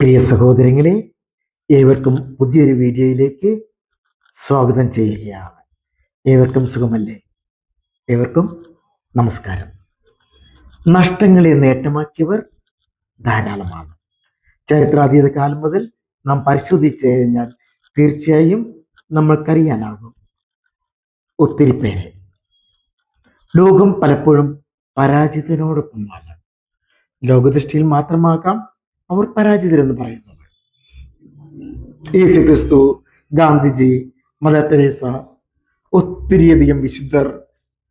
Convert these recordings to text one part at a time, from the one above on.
പ്രിയ സഹോദരങ്ങളെ ഏവർക്കും പുതിയൊരു വീഡിയോയിലേക്ക് സ്വാഗതം ചെയ്യുകയാണ്. ഏവർക്കും സുഖമല്ലേ? ഏവർക്കും നമസ്കാരം. നഷ്ടങ്ങളെ നേട്ടമാക്കിയവർ ധാരാളമാണ്. ചരിത്രാതീത കാലം മുതൽ നാം പരിശോധിച്ചു കഴിഞ്ഞാൽ തീർച്ചയായും നമ്മൾക്കറിയാനാകും. ഒത്തിരി പേരെ. ലോകം പലപ്പോഴും പരാജിതനോടൊപ്പമാണ്. ലോകദൃഷ്ടിയിൽ മാത്രമാകാം അവർ പരാജിതരെന്ന് പറയുന്നത്. യേശു ക്രിസ്തു ഗാന്ധിജി മദർ തെരേസ ഒത്തിരിയധികം വിശുദ്ധർ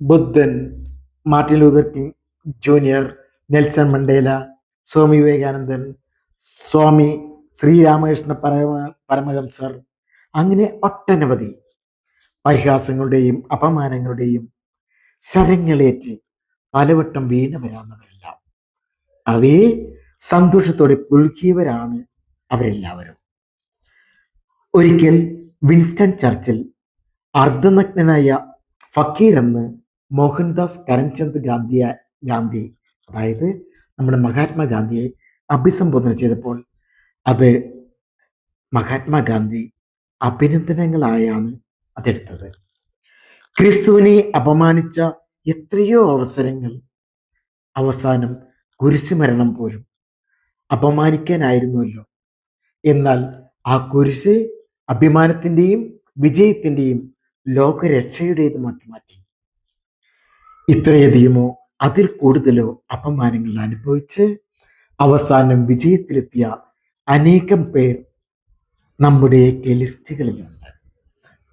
ബുദ്ധൻ Martin Luther King Junior Nelson Mandela Swami വിവേകാനന്ദൻ സ്വാമി ശ്രീരാമകൃഷ്ണ പരമ പരമഹംസർ അങ്ങനെ ഒട്ടനവധി പരിഹാസങ്ങളുടെയും അപമാനങ്ങളുടെയും ശരങ്ങളേറ്റ് പലവട്ടം വീണവരാണവരെല്ലാം അവയെ സന്തോഷത്തോടെ പുൽകിയവരാണ് അവരെല്ലാവരും. ഒരിക്കൽ വിൻസ്റ്റൺ ചർച്ചിൽ അർദ്ധനഗ്നനായ ഫക്കീർ എന്ന് മോഹൻദാസ് കരംചന്ദ് ഗാന്ധിയ ഗാന്ധി അതായത് നമ്മുടെ മഹാത്മാഗാന്ധിയെ അഭിസംബോധന ചെയ്തപ്പോൾ അത് മഹാത്മാഗാന്ധി അഭിനന്ദനങ്ങളായാണ് അതെടുത്തത്. ക്രിസ്തുവിനെ അപമാനിച്ച എത്രയോ അവസരങ്ങൾ അവസാനം കുരിശുമരണം പോലും അപമാനിക്കാനായിരുന്നുവല്ലോ. എന്നാൽ ആ കുരിശ് അഭിമാനത്തിന്റെയും വിജയത്തിന്റെയും ലോകരക്ഷയുടേതുമാക്കി മാറ്റി ഇത്രയധികമോ അതിൽ കൂടുതലോ അപമാനങ്ങൾ അനുഭവിച്ച് അവസാനം വിജയത്തിലെത്തിയ അനേകം പേർ നമ്മുടെ ലിസ്റ്റുകളിലുണ്ട്.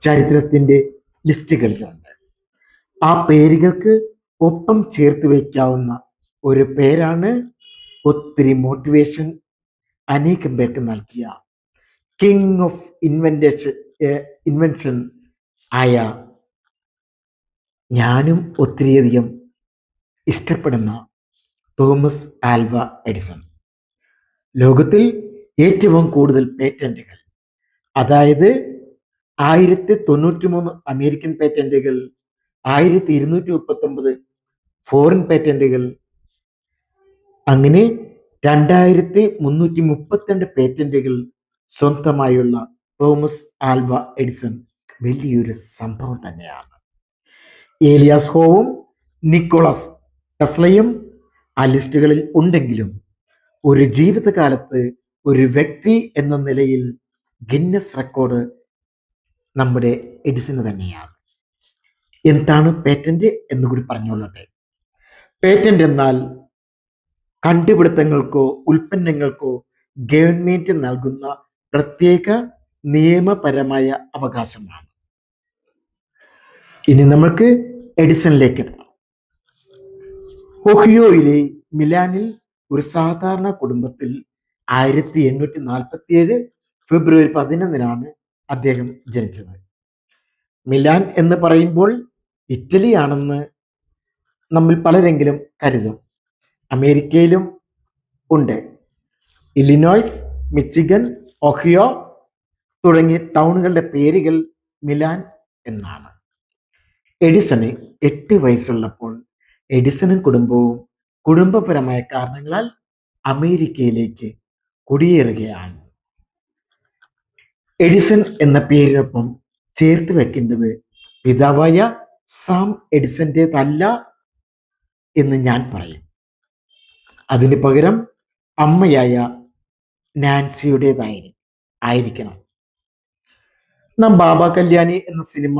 ചരിത്രത്തിന്റെ ലിസ്റ്റുകളിലുണ്ട്. ആ പേരുകൾക്ക് ഒപ്പം ചേർത്ത് വയ്ക്കാവുന്ന ഒരു പേരാണ് ഒത്തിരി മോട്ടിവേഷൻ അനേകം പേർക്ക് നൽകിയ കിങ് ഓഫ് ഇൻവെന്റേഷൻ ഇൻവെൻഷൻ ആയ ഞാനും ഒത്തിരിയധികം ഇഷ്ടപ്പെടുന്ന തോമസ് ആൽവ എഡിസൺ. ലോകത്തിൽ ഏറ്റവും കൂടുതൽ പേറ്റന്റുകൾ അതായത് ആയിരത്തി തൊണ്ണൂറ്റി മൂന്ന് അമേരിക്കൻ പേറ്റന്റുകൾ ആയിരത്തി ഇരുന്നൂറ്റി മുപ്പത്തൊമ്പത് ഫോറിൻ പേറ്റന്റുകൾ അങ്ങനെ രണ്ടായിരത്തി മുന്നൂറ്റി മുപ്പത്തിരണ്ട് പേറ്റന്റുകൾ സ്വന്തമായുള്ള തോമസ് ആൽവ എഡിസൺ വലിയൊരു സംഭവം തന്നെയാണ്. ഏലിയാസ് ഹോവും നിക്കോളസ് ടെസ്ലയും ആ ലിസ്റ്റുകളിൽ ഉണ്ടെങ്കിലും ഒരു ജീവിതകാലത്ത് ഒരു വ്യക്തി എന്ന നിലയിൽ ഗിന്നസ് റെക്കോർഡ് നമ്മുടെ എഡിസന് തന്നെയാണ്. എന്താണ് പേറ്റന്റ് എന്നുകൂടി പറഞ്ഞുകൊള്ളട്ടെ. പേറ്റന്റ് എന്നാൽ കണ്ടുപിടുത്തങ്ങൾക്കോ ഉൽപ്പന്നങ്ങൾക്കോ ഗവൺമെന്റ് നൽകുന്ന പ്രത്യേക നിയമപരമായ അവകാശമാണ്. ഇനി നമ്മൾക്ക് എഡിസണിലേക്ക് എത്താം. ഒഹിയോയിലെ മിലാനിൽ ഒരു സാധാരണ കുടുംബത്തിൽ ആയിരത്തി എണ്ണൂറ്റി നാൽപ്പത്തി ഏഴ് ഫെബ്രുവരി പതിനൊന്നിനാണ് അദ്ദേഹം ജനിച്ചത്. മിലാൻ എന്ന് പറയുമ്പോൾ ഇറ്റലിയാണെന്ന് നമ്മൾ പലരെങ്കിലും കരുതും. അമേരിക്കയിലും ഉണ്ട്. ഇലിനോയ്സ് മിച്ചിഗൻ ഒഹിയോ തുടങ്ങിയ ടൗണുകളുടെ പേരുകൾ മിലാൻ എന്നാണ്. എഡിസണ് എട്ട് വയസ്സുള്ളപ്പോൾ എഡിസണും കുടുംബവും കുടുംബപരമായ കാരണങ്ങളാൽ അമേരിക്കയിലേക്ക് കുടിയേറുകയാണ്. എഡിസൺ എന്ന പേരിനൊപ്പം ചേർത്ത് വെക്കേണ്ടത് പിതാവായ സാം എഡിസന്റേതല്ല എന്ന് ഞാൻ പറയും. അതിന് പകരം അമ്മയായ നാൻസിയുടേതായി ആയിരിക്കണം. നാം ബാബ കല്യാണി എന്ന സിനിമ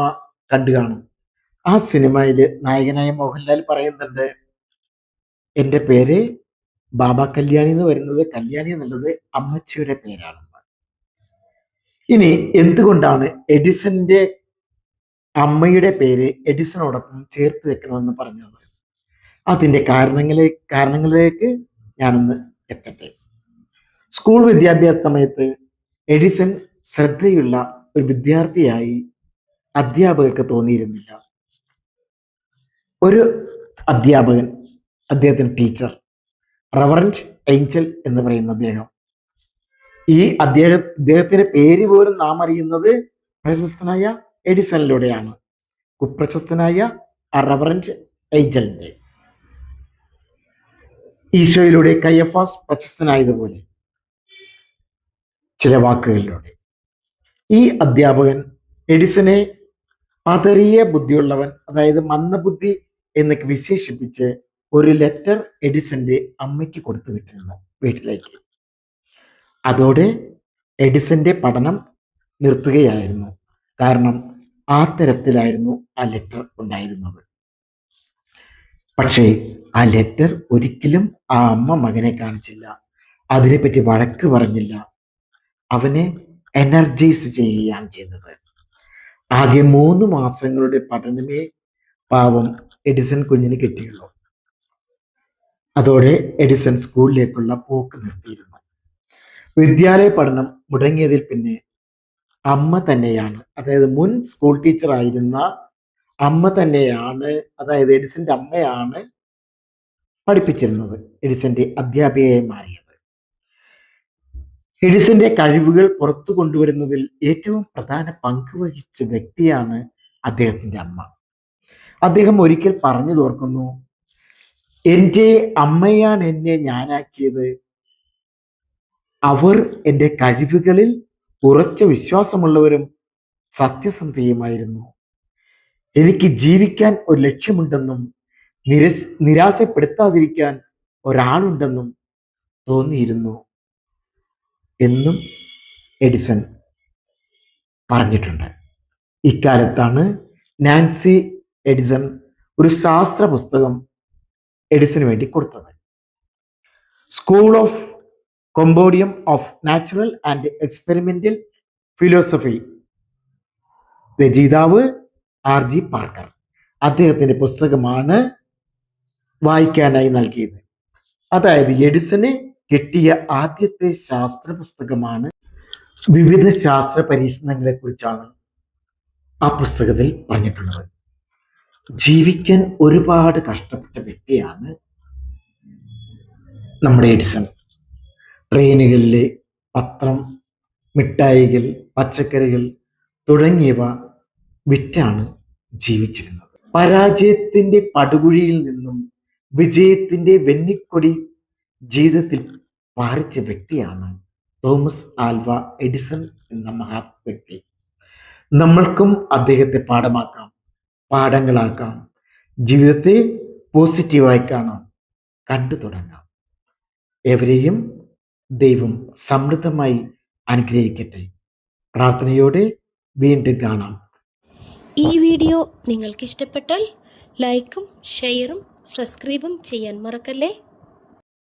കണ്ടു കാണും. ആ സിനിമയിൽ നായകനായ മോഹൻലാൽ പറയുന്നുണ്ട് എന്റെ പേര് ബാബ കല്യാണി എന്ന് വരുന്നത് കല്യാണി എന്നുള്ളത് അമ്മച്ചിയുടെ പേരാണ് ഇനി എന്തുകൊണ്ടാണ് എഡിസന്റെ അമ്മയുടെ പേര് എഡിസനോടൊപ്പം ചേർത്ത് വെക്കണമെന്ന് പറഞ്ഞത്? അതിന്റെ കാരണങ്ങളെ കാരണങ്ങളിലേക്ക് ഞാനൊന്ന് എത്തട്ടെ. സ്കൂൾ വിദ്യാഭ്യാസ സമയത്ത് എഡിസൺ ശ്രദ്ധയുള്ള ഒരു വിദ്യാർത്ഥിയായി അധ്യാപകർക്ക് തോന്നിയിരുന്നില്ല. ഒരു അധ്യാപകൻ അദ്ദേഹത്തിന് ടീച്ചർ റവറന്റ് ഏഞ്ചൽ എന്ന് പറയുന്ന അദ്ദേഹം. ഈ അദ്ദേഹ അദ്ദേഹത്തിന്റെ പേര് പോലും നാം അറിയുന്നത് പ്രശസ്തനായ എഡിസണിലൂടെയാണ്. കുപ്രശസ്തനായ റവറന്റ് ഏഞ്ചലിന്റെ ഈശോയിലൂടെ കയ്യഫാസ് പ്രശസ്തനായതുപോലെ. ചില വാക്കുകളിലൂടെ. ഈ അധ്യാപകൻ എഡിസനെ പതറിയ ബുദ്ധിയുള്ളവൻ അതായത് മന്ദബുദ്ധി എന്നൊക്കെ വിശേഷിപ്പിച്ച് ഒരു ലെറ്റർ എഡിസന്റെ അമ്മയ്ക്ക് കൊടുത്തു വിട്ടിരുന്നു വീട്ടിലേക്ക്. അതോടെ എഡിസന്റെ പഠനം നിർത്തുകയായിരുന്നു. കാരണം ആ തരത്തിലായിരുന്നു ആ ലെറ്റർ ഉണ്ടായിരുന്നത്. പക്ഷേ ആ ലെറ്റർ ഒരിക്കലും ആ അമ്മ മകനെ കാണിച്ചില്ല. അതിനെപ്പറ്റി വഴക്ക് പറഞ്ഞില്ല. അവനെ എനർജൈസ് ചെയ്യുകയാണ് ചെയ്തത്. ആകെ മൂന്ന് മാസങ്ങളുടെ പഠനമേ പാവം എഡിസൺ കുഞ്ഞിന് കിട്ടിയുള്ളൂ. അതോടെ എഡിസൺ സ്കൂളിലേക്കുള്ള പോക്ക് നിർത്തിയിരുന്നു. വിദ്യാലയ പഠനം മുടങ്ങിയതിൽ പിന്നെ അമ്മ തന്നെയാണ് അതായത് മുൻ സ്കൂൾ ടീച്ചർ ആയിരുന്ന അമ്മ തന്നെയാണ് അതായത് എഡിസന്റെ അമ്മയാണ് പഠിപ്പിച്ചിരുന്നത് എഡിസന്റെ അധ്യാപികയായി മാറിയത്. എഡിസന്റെ കഴിവുകൾ പുറത്തു കൊണ്ടുവരുന്നതിൽ ഏറ്റവും പ്രധാന പങ്ക് വഹിച്ച വ്യക്തിയാണ് അദ്ദേഹത്തിന്റെ അമ്മ. അദ്ദേഹം ഒരിക്കൽ പറഞ്ഞു തോർക്കുന്നു എന്റെ അമ്മയാണ് എന്നെ ഞാനാക്കിയത്. അവർ എന്റെ കഴിവുകളിൽ ഉറച്ച വിശ്വാസമുള്ളവരും സത്യസന്ധയുമായിരുന്നു. എനിക്ക് ജീവിക്കാൻ ഒരു ലക്ഷ്യമുണ്ടെന്നും നിരസ് നിരാശപ്പെടുത്താതിരിക്കാൻ ഒരാളുണ്ടെന്നും തോന്നിയിരുന്നു എന്നും എഡിസൺ പറഞ്ഞിട്ടുണ്ട്. ഇക്കാലത്താണ് നാൻസി എഡിസൺ ഒരു ശാസ്ത്ര പുസ്തകം എഡിസന് വേണ്ടി കൊടുത്തത്. School of compendium of natural and experimental philosophy രചയിതാവ് ആർ ജി പാർക്കർ. അദ്ദേഹത്തിന്റെ പുസ്തകമാണ് വായിക്കാനായി നൽകിയത്. അതായത് എഡിസന് കിട്ടിയ ആദ്യത്തെ ശാസ്ത്ര പുസ്തകമാണ്. വിവിധ ശാസ്ത്ര പരീക്ഷണങ്ങളെ കുറിച്ചാണ് ആ പുസ്തകത്തിൽ പറഞ്ഞിട്ടുള്ളത്. ജീവിക്കാൻ ഒരുപാട് കഷ്ടപ്പെട്ട വ്യക്തിയാണ് നമ്മുടെ എഡിസൺ. ട്രെയിനുകളിലെ പത്രം മിഠായികൾ പച്ചക്കറികൾ തുടങ്ങിയവ വിറ്റാണ് ജീവിച്ചിരുന്നത്. പരാജയത്തിന്റെ പടുകുഴിയിൽ നിന്നും വിജയത്തിന്റെ വെന്നിക്കൊടി ജീവിതത്തിൽ പാറിച്ച വ്യക്തിയാണ് തോമസ് ആൽവ എഡിസൺ എന്ന മഹാ വ്യക്തി. നമ്മൾക്കും അദ്ദേഹത്തെ പാഠമാക്കാം പാഠങ്ങളാക്കാം ജീവിതത്തെ പോസിറ്റീവായി കാണാം കണ്ടു തുടങ്ങാം. എവരെയും ദൈവം സമൃദ്ധമായി അനുഗ്രഹിക്കട്ടെ. പ്രാർത്ഥനയോടെ വീണ്ടും കാണാം. ഈ വീഡിയോ നിങ്ങൾക്ക് ഇഷ്ടപ്പെട്ടാൽ ലൈക്കും ഷെയറും സബ്സ്ക്രൈബും ചെയ്യാൻ മറക്കല്ലേ?